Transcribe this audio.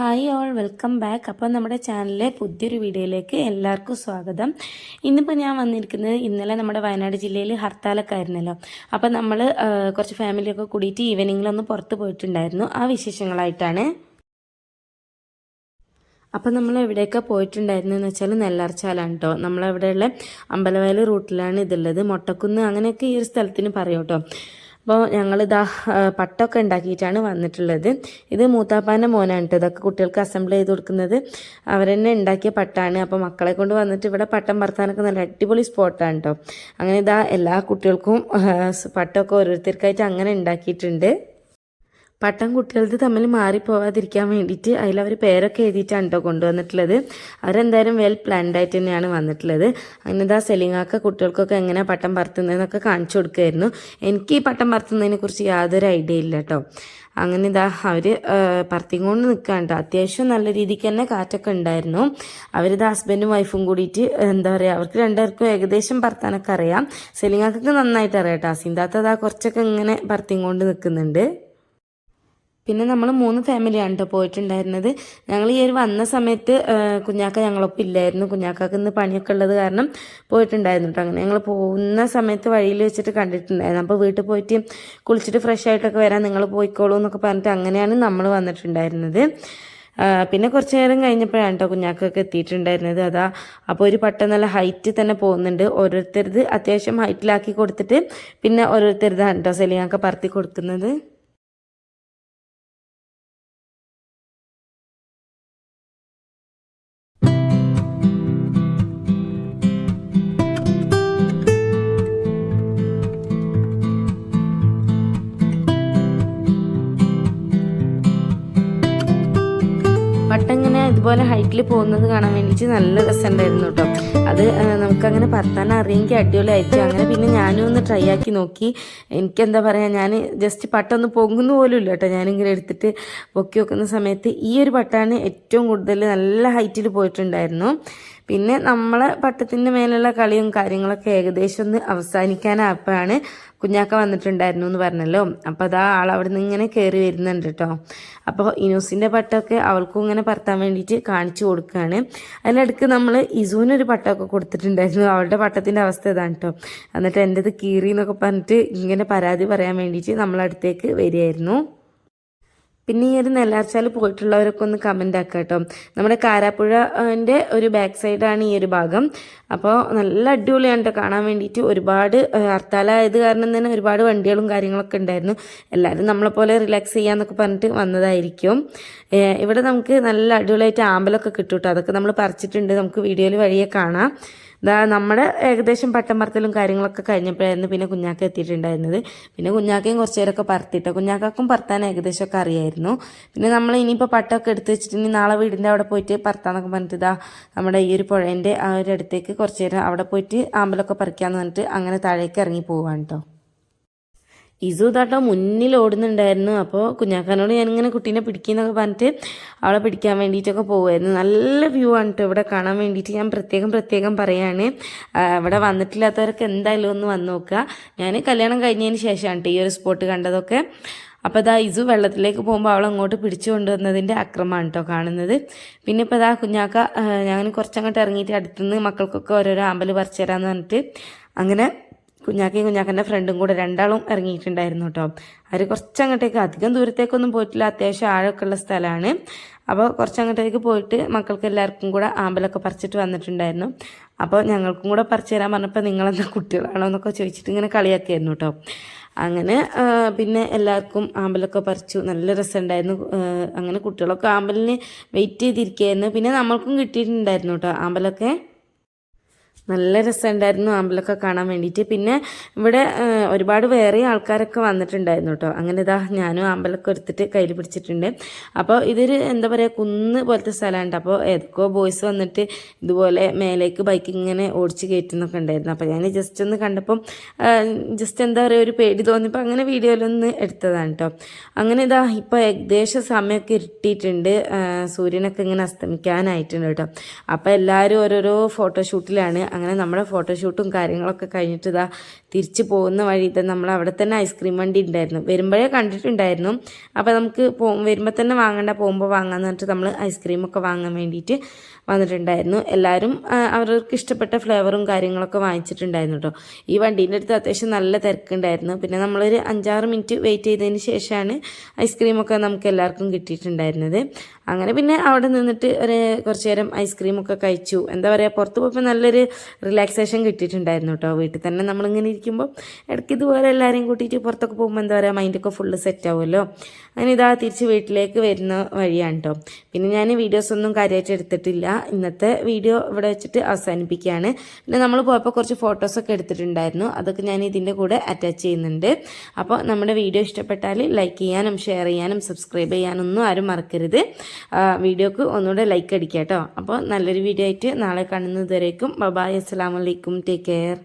Hi all welcome back. അപ്പോൾ നമ്മുടെ ചാനലിലെ പുതിയൊരു വീഡിയോയിലേക്ക് എല്ലാവർക്കും സ്വാഗതം. ഇന്നിപ്പോൾ ഞാൻ വന്നിരിക്കുന്നത് ഇന്നലെ നമ്മുടെ വയനാട് ജില്ലയിൽ ഹർത്താലൊക്കെ ആയിരുന്നല്ലോ അപ്പോൾ നമ്മൾ കുറച്ച് ഫാമിലിയൊക്കെ കൂടിയിട്ട് ഈവനിങ്ങിലൊന്ന് പുറത്ത് പോയിട്ടുണ്ടായിരുന്നു. ആ വിശേഷങ്ങളായിട്ടാണ്. അപ്പം നമ്മൾ എവിടെയൊക്കെ പോയിട്ടുണ്ടായിരുന്നെന്ന് വെച്ചാൽ നെല്ലാർച്ചാലാണ് കേട്ടോ നമ്മളവിടെയുള്ള അമ്പലവയൽ റൂട്ടിലാണ് ഇതുള്ളത്. മൊട്ടക്കുന്ന് അങ്ങനെയൊക്കെ ഈ ഒരു സ്ഥലത്തിന് പറയൂട്ടോ അപ്പോൾ ഞങ്ങളിതാ ആ, പട്ടമൊക്കെ ഉണ്ടാക്കിയിട്ടാണ് വന്നിട്ടുള്ളത്. ഇത് മൂത്താപ്പാന്റെ മോനാണ് ഇതൊക്കെ കുട്ടികൾക്ക് അസംബിൾ ചെയ്ത് കൊടുക്കുന്നത്. അവരെന്നെ ഉണ്ടാക്കിയ പട്ടാണ്. അപ്പോൾ മക്കളെ കൊണ്ട് വന്നിട്ട് ഇവിടെ പട്ടം പറത്താനൊക്കെ നല്ല അടിപൊളി സ്പോട്ടാണ് കേട്ടോ അങ്ങനെ ഇതാ എല്ലാ കുട്ടികൾക്കും പട്ടമൊക്കെ ഓരോരുത്തർക്കായിട്ട് അങ്ങനെ ഉണ്ടാക്കിയിട്ടുണ്ട്. പട്ടം കുട്ടികളത് തമ്മിൽ മാറിപ്പോവാതിരിക്കാൻ വേണ്ടിയിട്ട് അതിലവർ പേരൊക്കെ എഴുതിയിട്ടാണ് കേട്ടോ കൊണ്ടുവന്നിട്ടുള്ളത്. അവരെന്തായാലും വെൽ പ്ലാൻഡ് ആയിട്ട് തന്നെയാണ് വന്നിട്ടുള്ളത്. അങ്ങനെ ഇതാ സെലിങ്ങാക്ക കുട്ടികൾക്കൊക്കെ എങ്ങനെ പട്ടം പറത്തുന്നതെന്നൊക്കെ കാണിച്ചു കൊടുക്കുമായിരുന്നു എനിക്ക് ഈ പട്ടം പറത്തുന്നതിനെ കുറിച്ച് യാതൊരു ഐഡിയ ഇല്ല കേട്ടോ അങ്ങനെ ഇതാ അവർ പറത്തിക്കൊണ്ട് നിൽക്കാണ്ട് അത്യാവശ്യം നല്ല രീതിക്ക് തന്നെ കാറ്റൊക്കെ ഉണ്ടായിരുന്നു. അവരിത് ഹസ്ബൻഡും വൈഫും കൂടിയിട്ട് എന്താ പറയുക അവർക്ക് രണ്ടുപേർക്കും ഏകദേശം പറത്താനൊക്കെ അറിയാം. സെലിങ്ങാക്കൊക്കെ നന്നായിട്ട് അറിയാം കേട്ടോ അസിന്താത്ത അതാ കുറച്ചൊക്കെ ഇങ്ങനെ പറത്തിക്കൊണ്ട് നിൽക്കുന്നുണ്ട് പിന്നെ നമ്മൾ മൂന്ന് ഫാമിലിയാണ് കേട്ടോ പോയിട്ടുണ്ടായിരുന്നത്. ഞങ്ങൾ ഈ ഒരു വന്ന സമയത്ത് കുഞ്ഞാക്ക ഞങ്ങളൊപ്പം ഇല്ലായിരുന്നു. കുഞ്ഞാക്കാക്ക് ഇന്ന് പണിയൊക്കെ ഉള്ളത് കാരണം പോയിട്ടുണ്ടായിരുന്നു കേട്ടോ അങ്ങനെ. ഞങ്ങൾ പോകുന്ന സമയത്ത് വഴിയിൽ വെച്ചിട്ട് കണ്ടിട്ടുണ്ടായിരുന്നു. അപ്പോൾ വീട്ടിൽ പോയിട്ട് കുളിച്ചിട്ട് ഫ്രഷ് ആയിട്ടൊക്കെ വരാൻ നിങ്ങൾ പോയിക്കോളൂ എന്നൊക്കെ പറഞ്ഞിട്ട് അങ്ങനെയാണ് നമ്മൾ വന്നിട്ടുണ്ടായിരുന്നത്. പിന്നെ കുറച്ച് നേരം കഴിഞ്ഞപ്പോഴാണ് കേട്ടോ കുഞ്ഞാക്കൊക്കെ എത്തിയിട്ടുണ്ടായിരുന്നത്. അതാ അപ്പോൾ ഒരു പട്ട നല്ല ഹൈറ്റ് തന്നെ പോകുന്നുണ്ട്. ഓരോരുത്തരത് അത്യാവശ്യം ഹൈറ്റിലാക്കി കൊടുത്തിട്ട് പിന്നെ ഓരോരുത്തരതാണ് കേട്ടോ സെലിയാക്ക പറത്തി കൊടുക്കുന്നത്. പട്ടങ്ങനെ ഇതുപോലെ ഹൈറ്റിൽ പോകുന്നത് കാണാൻ വേണ്ടിയിട്ട് നല്ല രസമുണ്ടായിരുന്നു കേട്ടോ അത് നമുക്കങ്ങനെ പറത്താൻ അറിയെങ്കിൽ അടിപൊളിയായിരിക്കും. അങ്ങനെ പിന്നെ ഞാനും ഒന്ന് ട്രൈ ആക്കി നോക്കി. എനിക്കെന്താ പറയുക ഞാൻ ജസ്റ്റ് പട്ടൊന്ന് പൊങ്ങുന്ന പോലും ഇല്ല കേട്ടോ ഞാനിങ്ങനെ എടുത്തിട്ട് പൊക്കി വെക്കുന്ന സമയത്ത് ഈ ഒരു പട്ടാണ് ഏറ്റവും കൂടുതൽ നല്ല ഹൈറ്റിൽ പോയിട്ടുണ്ടായിരുന്നു. പിന്നെ നമ്മളെ പട്ടത്തിന്റെ മേലുള്ള കളിയും കാര്യങ്ങളൊക്കെ ഏകദേശം ഒന്ന് അവസാനിക്കാനായപ്പോഴാണ് കുഞ്ഞാക്ക വന്നിട്ടുണ്ടായിരുന്നു എന്ന് പറഞ്ഞല്ലോ. അപ്പോൾ അതാ ആൾ അവിടെ നിന്ന് ഇങ്ങനെ കയറി വരുന്നുണ്ട് കേട്ടോ അപ്പോൾ ഇനൂസിന്റെ പട്ടമൊക്കെ അവൾക്കും ഇങ്ങനെ പറത്താൻ വേണ്ടിയിട്ട് കാണിച്ചു കൊടുക്കുകയാണ് അതിനിടയ്ക്ക് നമ്മൾ ഇസുവിനൊരു പട്ടമൊക്കെ കൊടുത്തിട്ടുണ്ടായിരുന്നു. അവളുടെ പട്ടത്തിന്റെ അവസ്ഥ ഇതാണ് കേട്ടോ എന്നിട്ട് എന്റെത് കീറി എന്നൊക്കെ പറഞ്ഞിട്ട് ഇങ്ങനെ പരാതി പറയാൻ വേണ്ടിയിട്ട് നമ്മളടുത്തേക്ക് വരികയായിരുന്നു. പിന്നെ ഈ ഒരു നെല്ലാർച്ചാൽ പോയിട്ടുള്ളവരൊക്കെ ഒന്ന് കമന്റ് ആക്കുക കേട്ടോ. നമ്മുടെ കാരാപ്പുഴന്റെ ഒരു ബാക്ക് സൈഡാണ് ഈ ഒരു ഭാഗം. അപ്പോൾ നല്ല അടിപൊളിയാണ് കേട്ടോ കാണാൻ വേണ്ടിയിട്ട്. ഒരുപാട് ഹർത്താലായത് കാരണം തന്നെ ഒരുപാട് വണ്ടികളും കാര്യങ്ങളൊക്കെ ഉണ്ടായിരുന്നു. എല്ലാവരും നമ്മളെപ്പോലെ റിലാക്സ് ചെയ്യാന്നൊക്കെ പറഞ്ഞിട്ട് വന്നതായിരിക്കും. ഇവിടെ നമുക്ക് നല്ല അടിപൊളിയായിട്ട് ആമ്പലൊക്കെ കിട്ടും കേട്ടോ അതൊക്കെ നമ്മൾ പറിച്ചിട്ടുണ്ട്. നമുക്ക് വീഡിയോയിൽ വഴിയെ കാണാം. നമ്മുടെ ഏകദേശം പട്ടം പറത്തലും കാര്യങ്ങളൊക്കെ കഴിഞ്ഞപ്പോഴായിരുന്നു പിന്നെ കുഞ്ഞാക്ക എത്തിയിട്ടുണ്ടായിരുന്നത്. പിന്നെ കുഞ്ഞാക്കയും കുറച്ച് നേരമൊക്കെ പറത്തിയിട്ട് കുഞ്ഞാക്കും പറത്താൻ ഏകദേശമൊക്കെ അറിയായിരുന്നു. പിന്നെ നമ്മൾ ഇനിയിപ്പോൾ പട്ടമൊക്കെ എടുത്ത് വെച്ചിട്ട് ഇനി നാളെ വീടിന്റെ അവിടെ പോയിട്ട് പറത്താന്നൊക്കെ പറഞ്ഞിട്ട് ഇതാ നമ്മുടെ ഈ ഒരു പുഴേന്റെ ആ ഒരു അടുത്തേക്ക് കുറച്ച് നേരം അവിടെ പോയിട്ട് ആമ്പലൊക്കെ പറിക്കാമെന്ന് പറഞ്ഞിട്ട് അങ്ങനെ താഴേക്ക് ഇറങ്ങി പോവാണ് കേട്ടോ ഇസു താട്ടോ മുന്നിൽ ഓടുന്നുണ്ടായിരുന്നു. അപ്പോൾ കുഞ്ഞാക്കാനോട് ഇങ്ങനെ കുട്ടീനെ പിടിക്കുന്നൊക്കെ പറഞ്ഞിട്ട് അവളെ പിടിക്കാൻ വേണ്ടിയിട്ടൊക്കെ പോകുമായിരുന്നു നല്ല വ്യൂ ആണ് കേട്ടോ ഇവിടെ കാണാൻ വേണ്ടിയിട്ട്. ഞാൻ പ്രത്യേകം പ്രത്യേകം പറയാണ്. ഇവിടെ വന്നിട്ടില്ലാത്തവരൊക്കെ എന്തായാലും ഒന്ന് വന്ന് നോക്കുക. ഞാൻ കല്യാണം കഴിഞ്ഞതിന് ശേഷമാണ് കേട്ടോ ഈ ഒരു സ്പോട്ട് കണ്ടതൊക്കെ. അപ്പോൾ ഇതാ ഇസു വെള്ളത്തിലേക്ക് പോകുമ്പോൾ അവൾ അങ്ങോട്ട് പിടിച്ചു കൊണ്ടുവന്നതിന്റെ അക്രമമാണ് കേട്ടോ കാണുന്നത്. പിന്നെ ഇപ്പോൾ ഇതാ കുഞ്ഞാക്ക ഞാൻ കുറച്ചങ്ങോട്ട് ഇറങ്ങിയിട്ട് അടുത്തുനിന്ന് മക്കൾക്കൊക്കെ ഓരോരോ ആമ്പൽ പറിച്ചു തരാമെന്ന് പറഞ്ഞിട്ട് അങ്ങനെ കുഞ്ഞാക്കയും കുഞ്ഞാക്കന്റെ ഫ്രണ്ടും കൂടെ രണ്ടാളും ഇറങ്ങിയിട്ടുണ്ടായിരുന്നു കേട്ടോ അവർ കുറച്ചങ്ങോട്ടേക്ക് അധികം ദൂരത്തേക്കൊന്നും പോയിട്ടില്ല. അത്യാവശ്യം ആഴമൊക്കെ ഉള്ള സ്ഥലമാണ് അപ്പോൾ കുറച്ചങ്ങോട്ടേക്ക് പോയിട്ട് മക്കൾക്ക് എല്ലാവർക്കും കൂടെ ആമ്പലൊക്കെ പറിച്ചിട്ട് വന്നിട്ടുണ്ടായിരുന്നു. അപ്പോൾ ഞങ്ങൾക്കും കൂടെ പറിച്ചു തരാൻ പറഞ്ഞപ്പോൾ നിങ്ങളെന്താ കുട്ടികളാണോ എന്നൊക്കെ ചോദിച്ചിട്ട് ഇങ്ങനെ കളിയാക്കിയായിരുന്നു കേട്ടോ അങ്ങനെ പിന്നെ എല്ലാവർക്കും ആമ്പലൊക്കെ പറിച്ചു. നല്ല രസമുണ്ടായിരുന്നു. അങ്ങനെ കുട്ടികളൊക്കെ ആമ്പലിന് വെയിറ്റ് ചെയ്തിരിക്കുകയായിരുന്നു. പിന്നെ നമ്മൾക്കും കിട്ടിയിട്ടുണ്ടായിരുന്നു കേട്ടോ ആമ്പലൊക്കെ നല്ല രസമുണ്ടായിരുന്നു ആമ്പലൊക്കെ കാണാൻ വേണ്ടിയിട്ട്. പിന്നെ ഇവിടെ ഒരുപാട് വേറെ ആൾക്കാരൊക്കെ വന്നിട്ടുണ്ടായിരുന്നു കേട്ടോ. അങ്ങനെ ഇതാ ഞാനും ആമ്പലൊക്കെ എടുത്തിട്ട് കയ്യിൽ പിടിച്ചിട്ടുണ്ട്. അപ്പോൾ ഇതൊരു എന്താ പറയുക കുന്ന് പോലത്തെ സ്ഥലമുണ്ട്. അപ്പോൾ ഏതൊക്കെയോ ബോയ്സ് വന്നിട്ട് ഇതുപോലെ മേലേക്ക് ബൈക്ക് ഇങ്ങനെ ഓടിച്ച് കയറ്റുന്നൊക്കെ ഉണ്ടായിരുന്നു. അപ്പോൾ ഞാൻ ജസ്റ്റ് ഒന്ന് കണ്ടപ്പം ജസ്റ്റ് എന്താ പറയുക ഒരു പേടി തോന്നിയപ്പോൾ അങ്ങനെ വീഡിയോയിലൊന്ന് എടുത്തതാണ് കേട്ടോ. അങ്ങനെ ഇതാ ഇപ്പോൾ ഏകദേശം സമയമൊക്കെ ഇരുട്ടിയിട്ടുണ്ട്. സൂര്യനൊക്കെ ഇങ്ങനെ അസ്തമിക്കാനായിട്ടുണ്ട് കേട്ടോ. അപ്പോൾ എല്ലാവരും ഓരോരോ ഫോട്ടോഷൂട്ടിലാണ്. അങ്ങനെ നമ്മുടെ ഫോട്ടോഷൂട്ടും കാര്യങ്ങളൊക്കെ കഴിഞ്ഞിട്ട് ഇതാ തിരിച്ചു പോകുന്ന വഴി ഇതാ നമ്മൾ അവിടെ തന്നെ ഐസ്ക്രീം വണ്ടി ഉണ്ടായിരുന്നു വരുമ്പോഴേ കണ്ടിട്ടുണ്ടായിരുന്നു. അപ്പോൾ നമുക്ക് പോ വരുമ്പോൾ തന്നെ വാങ്ങേണ്ട പോകുമ്പോൾ വാങ്ങാന്ന് പറഞ്ഞിട്ട് നമ്മൾ ഐസ്ക്രീമൊക്കെ വാങ്ങാൻ വേണ്ടിയിട്ട് വന്നിട്ടുണ്ടായിരുന്നു. എല്ലാവരും അവർക്ക് ഇഷ്ടപ്പെട്ട ഫ്ലേവറും കാര്യങ്ങളൊക്കെ വാങ്ങിച്ചിട്ടുണ്ടായിരുന്നു കേട്ടോ ഈ വണ്ടീന്റെ അടുത്ത് അത്യാവശ്യം നല്ല തിരക്കുണ്ടായിരുന്നു. പിന്നെ നമ്മളൊരു അഞ്ചാറ് മിനിറ്റ് വെയിറ്റ് ചെയ്തതിന് ശേഷമാണ് ഐസ്ക്രീമൊക്കെ നമുക്ക് എല്ലാവർക്കും കിട്ടിയിട്ടുണ്ടായിരുന്നത്. അങ്ങനെ പിന്നെ അവിടെ നിന്നിട്ട് ഒരു കുറച്ച് നേരം ഐസ്ക്രീമൊക്കെ കഴിച്ചു. എന്താ പറയുക പുറത്ത് പോയപ്പോൾ നല്ലൊരു റിലാക്സേഷൻ കിട്ടിയിട്ടുണ്ടായിരുന്നു കേട്ടോ വീട്ടിൽ തന്നെ നമ്മളിങ്ങനെ ഇരിക്കുമ്പോൾ ഇടയ്ക്ക് ഇതുപോലെ എല്ലാവരെയും കൂട്ടിയിട്ട് പുറത്തൊക്കെ പോകുമ്പോൾ എന്താ പറയുക മൈൻഡൊക്കെ ഫുള്ള് സെറ്റ് ആവുമല്ലോ. അങ്ങനെ ഇതാ തിരിച്ച് വീട്ടിലേക്ക് വരുന്ന വഴിയാണ് കേട്ടോ പിന്നെ ഞാൻ വീഡിയോസൊന്നും കാര്യമായിട്ട് എടുത്തിട്ടില്ല. ഇന്നത്തെ വീഡിയോ ഇവിടെ വെച്ചിട്ട് അവസാനിപ്പിക്കുകയാണ്. പിന്നെ നമ്മൾ പോയപ്പോൾ കുറച്ച് ഫോട്ടോസൊക്കെ എടുത്തിട്ടുണ്ടായിരുന്നു. അതൊക്കെ ഞാൻ ഇതിന്റെ കൂടെ അറ്റാച്ച് ചെയ്യുന്നുണ്ട്. അപ്പോൾ നമ്മുടെ വീഡിയോ ഇഷ്ടപ്പെട്ടാൽ ലൈക്ക് ചെയ്യാനും ഷെയർ ചെയ്യാനും സബ്സ്ക്രൈബ് ചെയ്യാനൊന്നും ആരും മറക്കരുത്. വീഡിയോക്ക് ഒന്നുകൂടെ ലൈക്ക് അടിക്കുക കേട്ടോ അപ്പോൾ നല്ലൊരു വീഡിയോ ആയിട്ട് നാളെ കാണുന്നത് വരേക്കും ബബായ് അസ്സാം വലൈക്കും ടേക്ക് കെയർ